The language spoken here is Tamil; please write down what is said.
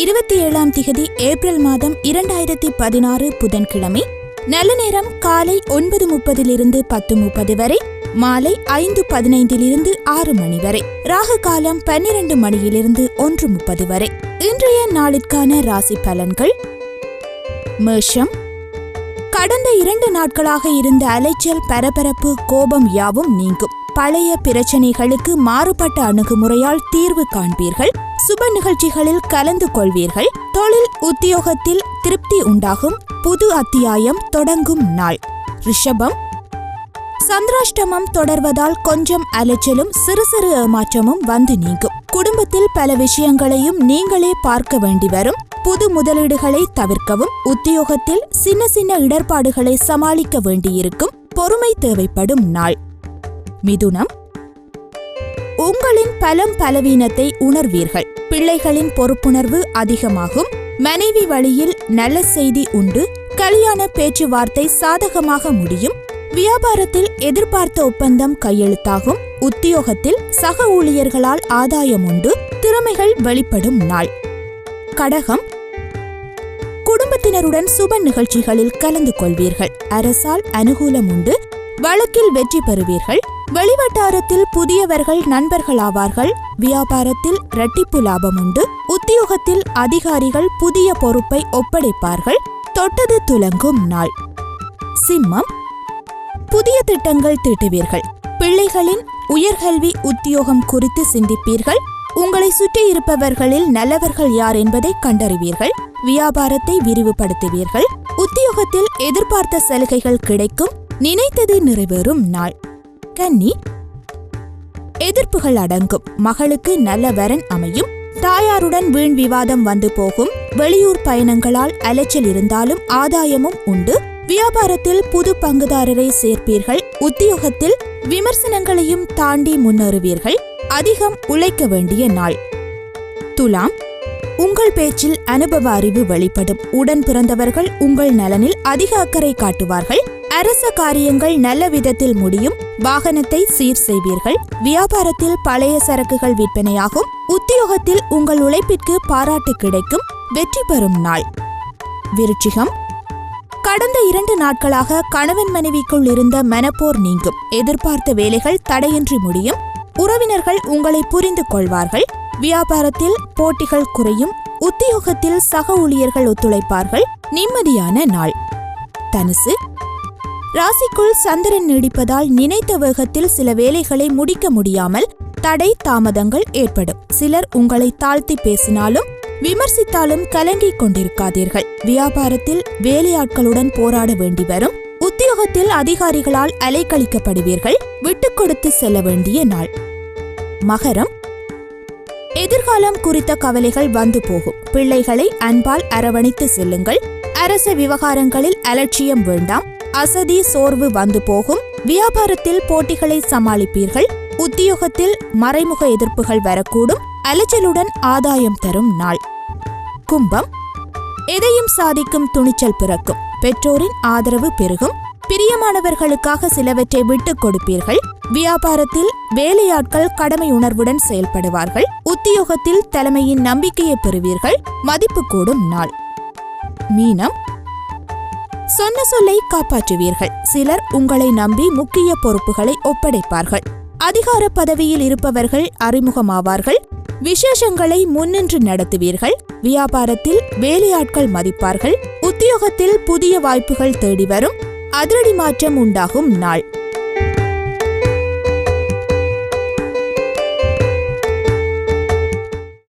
இருபத்தி ஏழாம் திகதி ஏப்ரல் மாதம் இரண்டாயிரத்தி பதினாறு புதன்கிழமை. நல்ல நேரம் காலை ஒன்பது முப்பதிலிருந்து பத்து முப்பது வரை மாலை ஐந்து பதினைந்திலிருந்து ஆறு மணி வரை ராகு காலம் பன்னிரண்டு மணியிலிருந்து ஒன்று முப்பது வரை. இன்றைய நாளிற்கான ராசி பலன்கள். மேஷம். கடந்த இரண்டு நாட்களாக இருந்த அலைச்சல் பரபரப்பு கோபம் யாவும் நீங்கும். பழைய பிரச்சனைகளுக்கு மாறுபட்ட அணுகுமுறையால் தீர்வு காண்பீர்கள். சுப நிகழ்ச்சிகளில் கலந்து கொள்வீர்கள். தொழில் உத்தியோகத்தில் திருப்தி உண்டாகும். புது அத்தியாயம் தொடங்கும் நாள். ரிஷபம். சந்திராஷ்டமம் தொடர்வதால் கொஞ்சம் அலைச்சலும் சிறு சிறு ஏமாற்றமும் வந்து நீங்கும். குடும்பத்தில் பல விஷயங்களையும் நீங்களே பார்க்க வேண்டி வரும். புது முதலீடுகளை தவிர்க்கவும் உத்தியோகத்தில் சின்ன சின்ன இடர்பாடுகளை சமாளிக்க வேண்டியிருக்கும். பொறுமை தேவைப்படும் நாள். மிதுனம். உங்களின் பலம் பலவீனத்தை உணர்வீர்கள். பிள்ளைகளின் பொறுப்புணர்வு அதிகமாகும். மனைவி வழியில் நல்ல செய்தி உண்டு. கல்யாண பேச்சுவார்த்தை சாதகமாக முடியும். வியாபாரத்தில் எதிர்பார்த்த ஒப்பந்தம் கையெழுத்தாகும். உத்தியோகத்தில் சக ஊழியர்களால் ஆதாயம் உண்டு. திறமைகள் வெளிப்படும் நாள். கடகம். குடும்பத்தினருடன் சுப நிகழ்ச்சிகளில் கலந்து கொள்வீர்கள். அரசால் அனுகூலம் உண்டு. வழக்கில் வெற்றி பெறுவீர்கள். வெளிவட்டாரத்தில் புதியவர்கள் நண்பர்களாவார்கள். வியாபாரத்தில் இரட்டிப்பு லாபம் உண்டு. உத்தியோகத்தில் அதிகாரிகள் புதிய பொறுப்பை ஒப்படைப்பார்கள். தொட்டது துலங்கும் நாள். சிம்மம். புதிய திட்டங்கள் தீட்டுவீர்கள். பிள்ளைகளின் உயர்கல்வி உத்தியோகம் குறித்து சிந்திப்பீர்கள். உங்களை சுற்றி இருப்பவர்களில் நல்லவர்கள் யார் என்பதை கண்டறிவீர்கள். வியாபாரத்தை விரிவுபடுத்துவீர்கள். உத்தியோகத்தில் எதிர்பார்த்த சலுகைகள் கிடைக்கும். நினைத்தது நிறைவேறும் நாள். கன்னி எதிர்ப்புகள் அடங்கும். மகளுக்கு நல்ல வரன் அமையும். தாயாருடன் வீண் விவாதம் வந்து போகும். வெளியூர் பயணங்களால் அலைச்சல் இருந்தாலும் ஆதாயமும் உண்டு. வியாபாரத்தில் புது பங்குதாரரை சேர்ப்பீர்கள். உத்தியோகத்தில் விமர்சனங்களையும் தாண்டி முன்னேறுவீர்கள். அதிகம் உழைக்க வேண்டிய நாள். துலாம் உங்கள் பேச்சில் அனுபவ அறிவு வெளிப்படும். உடன் பிறந்தவர்கள் உங்கள் நலனில் அதிக அக்கறை காட்டுவார்கள். அரச காரியங்கள் நல்ல விதத்தில் முடியும் வாகனத்தை சீர் செய்வீர்கள். வியாபாரத்தில் பழைய சரக்குகள் விற்பனையாகும். உத்தியோகத்தில் உங்கள் உழைப்பிற்கு பாராட்டு கிடைக்கும். வெற்றி பெறும் நாள். விருச்சிகம். கடந்த இரண்டு நாட்களாக கணவன் மனைவிக்குள் இருந்த மனப்போர் நீங்கும். எதிர்பார்த்த வேலைகள் தடையின்றி முடியும். உறவினர்கள் உங்களை புரிந்து கொள்வார்கள். வியாபாரத்தில் போட்டிகள் குறையும். உத்தியோகத்தில் சக ஊழியர்கள் ஒத்துழைப்பார்கள். நிம்மதியான நாள். தனுசு. ராசிக்குள் சந்திரன் நீடிப்பதால் நினைத்த வேகத்தில் சில வேலைகளை முடிக்க முடியாமல் தடை தாமதங்கள் ஏற்படும். சிலர் உங்களை தாழ்த்தி பேசினாலும் விமர்சித்தாலும் கலங்கிக் கொண்டிருக்காதீர்கள். வியாபாரத்தில் வேலையாட்களுடன் போராட வேண்டி வரும். உத்தியோகத்தில் அதிகாரிகளால் அலைக்கழிக்கப்படுவீர்கள். விட்டுக் கொடுத்து செல்ல வேண்டிய நாள். மகரம். எதிர்காலம் குறித்த கவலைகள் வந்து போகும். பிள்ளைகளை அன்பால் அரவணைத்து செல்லுங்கள். அரச விவகாரங்களில் அலட்சியம் வேண்டாம். அசதி சோர்வு வந்து போகும். வியாபாரத்தில் போட்டிகளை சமாளிப்பீர்கள். உத்தியோகத்தில் மறைமுக எதிர்ப்புகள் வரக்கூடும். அலைச்சலுடன் ஆதாயம் தரும் நாள். கும்பம். எதையும் சாதிக்கும் துணிச்சல் பிறக்கும். பெற்றோரின் ஆதரவு பெருகும். பிரியமானவர்களுக்காக சிலவற்றை விட்டுக் கொடுப்பீர்கள். வியாபாரத்தில் வேலையாட்கள் கடமை உணர்வுடன் செயல்படுவார்கள். உத்தியோகத்தில் தலைமையின் நம்பிக்கையை பெறுவீர்கள். மதிப்பு கூடும் நாள். மீனம். சொன்ன சொல்லை காப்பாற்றுவீர்கள். சிலர் உங்களை நம்பி முக்கிய பொறுப்புகளை ஒப்படைப்பார்கள். அதிகார பதவியில் இருப்பவர்கள் அறிமுகமாவார்கள். விசேஷங்களை முன்னின்று நடத்துவீர்கள். வியாபாரத்தில் வேலையாட்கள் மதிப்பார்கள். உத்தியோகத்தில் புதிய வாய்ப்புகள் தேடி வரும். அதிரடி மாற்றம் உண்டாகும் நாள்.